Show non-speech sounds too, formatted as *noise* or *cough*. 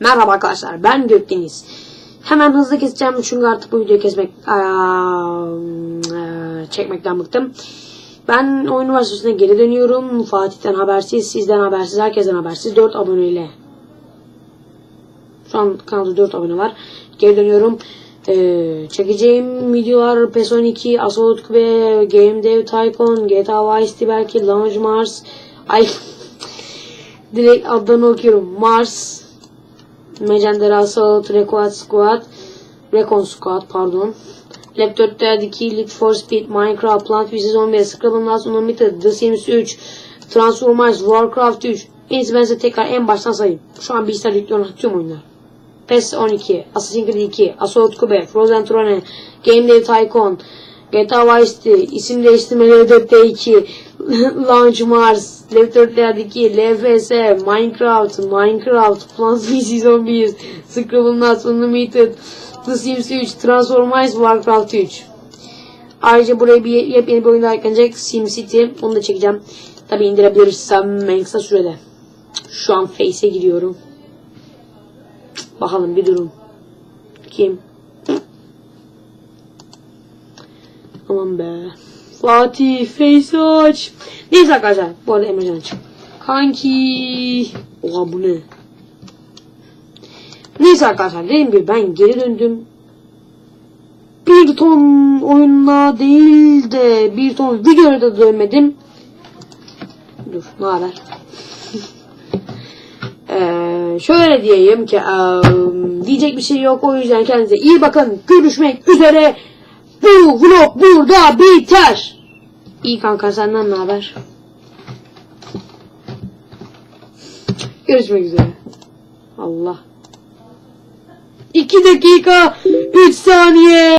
Merhaba arkadaşlar ben Gökdeniz. Hemen hızlı keseceğim çünkü artık bu videoyu kesmek Aa, eee, çekmekten bıktım. Ben oyun üniversitesine geri dönüyorum. Fatih'ten habersiz, sizden habersiz, herkesten habersiz. 4 aboneyle. Şu an kanalda 4 abone var. Geri dönüyorum. Ee, çekeceğim videolar PES 12, Assault ve Game Dev Tycoon, GTA Vice City belki, Launch Mars. Ay *laughs* direkt adını okuyorum. Mars, Legendary Assault, Recon Squad, Recon Squad pardon. Lab 4'teki Elite for Speed, Minecraft, Plant vs Zombies, Scrabble Nuts Unlimited, The Sims 3, Transformers, Warcraft 3. En iyisi ben size tekrar en baştan sayayım. Şu an bilgisayar yüklüyorum tüm oyunlar. PES 12, Assassin's Creed 2, Assault Cube, Frozen Throne, Game Dev Tycoon, GTA Vice City, isim değiştirmeleri 4'te 2, *laughs* Launch Mars, Left 4 2, LFS, Minecraft, Minecraft, Plants vs Zombies, Scrabble Nuts Unlimited, The Sims 3, Transformers, Warcraft 3. Ayrıca buraya bir yepyeni bir oyun daha eklenecek. SimCity. Onu da çekeceğim. Tabi indirebilirsem en kısa sürede. Şu an Face'e giriyorum. Bakalım bir durun. Kim? Aman be. Fatih Face aç. Neyse arkadaşlar. Bu arada Emrecan aç. Kanki. Oha bu ne? Neyse arkadaşlar dediğim gibi ben geri döndüm. Bir ton oyunla değil de bir ton videoya da dönmedim. Dur ne haber? *laughs* Ee, şöyle diyeyim ki eee, diyecek bir şey yok o yüzden kendinize iyi bakın. Görüşmek üzere. Bu vlog burada biter. İyi kanka senden ne haber? Görüşmek üzere. Allah. 2 dakika 3 saniye.